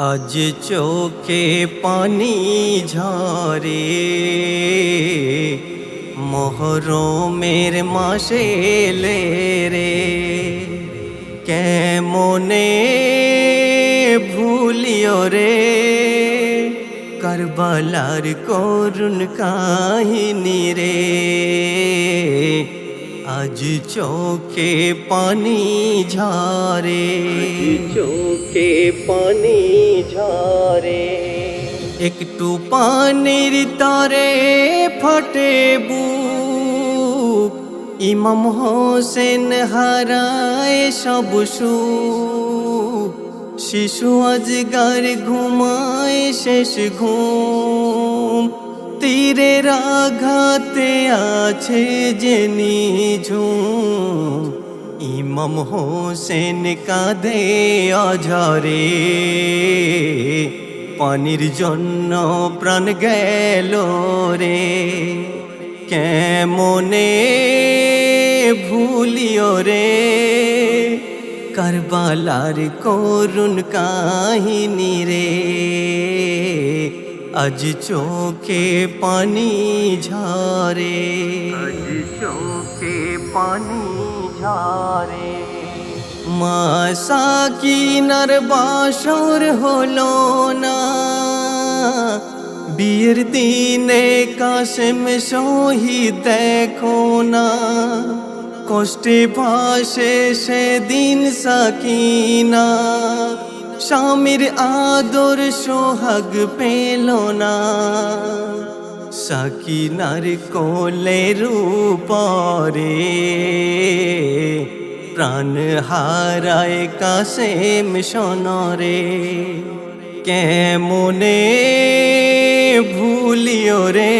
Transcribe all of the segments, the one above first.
আজ চোখে পানি ঝরে। মহরমের মাসে রে কেমনে ভুলিও রে? কারবালার করুণ কাহিনী রে। আজ চোখে পানি ঝরে চোখে পানি ঝরে একটু পানির তরে ফটে বুক। ইমাম হোসেন হারায় সব সুখ। শিশু আজগার ঘুমায় শেষ ঘুম। তীরের আঘাতে আছে যে নিঝুম। ইমাম হোসেন কাঁদে অঝরে। পানির জন্য প্রাণ গেল রে। কেমনে ভুলিও রে? কারবালার করুণ কাহিনী রে। আজ চোখে পানি ঝরে আজ চোখে পানি ঝরে মাসা কিনার বাসর হলো না। বিয়ের দিনে কাশেম শহীদ দেখো না। কষ্টে ভাসে সেদিন সাকিনা। স্বামীর আদর সোহাগ পেল না। সাকিনার কোলের উপরে প্রাণ হারায় কাশেম সনরে। কেমনে ভুলিও রে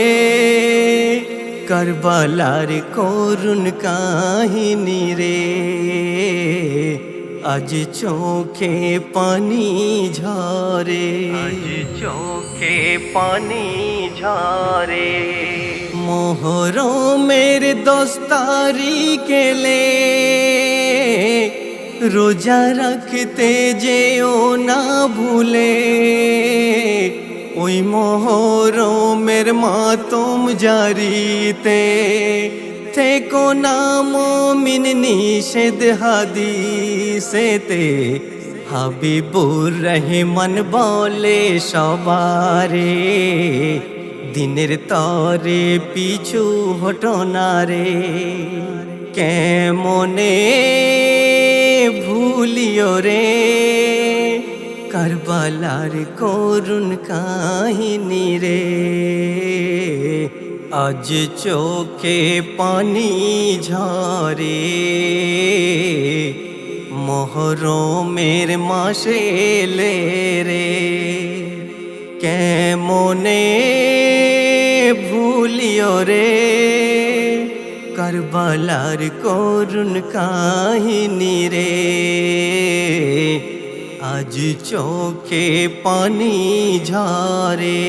কারবালার করুণ কাহিনী রে। আজ চোখে পানি ঝরে। আজ চোখে পানি ঝরে। মোহরমের দস্তারি কেলে রোজা রাখতে যেও না ভুলে। ওই মোহরমের মাতম জারিতে থেকো নাম মিন নিষেধ হাদিসেতে হাবিবুর রহমান বলে সবারে দিনের তরে পিছু হটো না রে কেমনে ভুলিও রে কারবালার করুণ কাহিনী রে আজ চোখে পানি ঝরে, মহরমের মাসে রে কেমনে ভুলিও রে? কারবালার করুণ কাহিনী রে, আজ চোখে পানি ঝরে।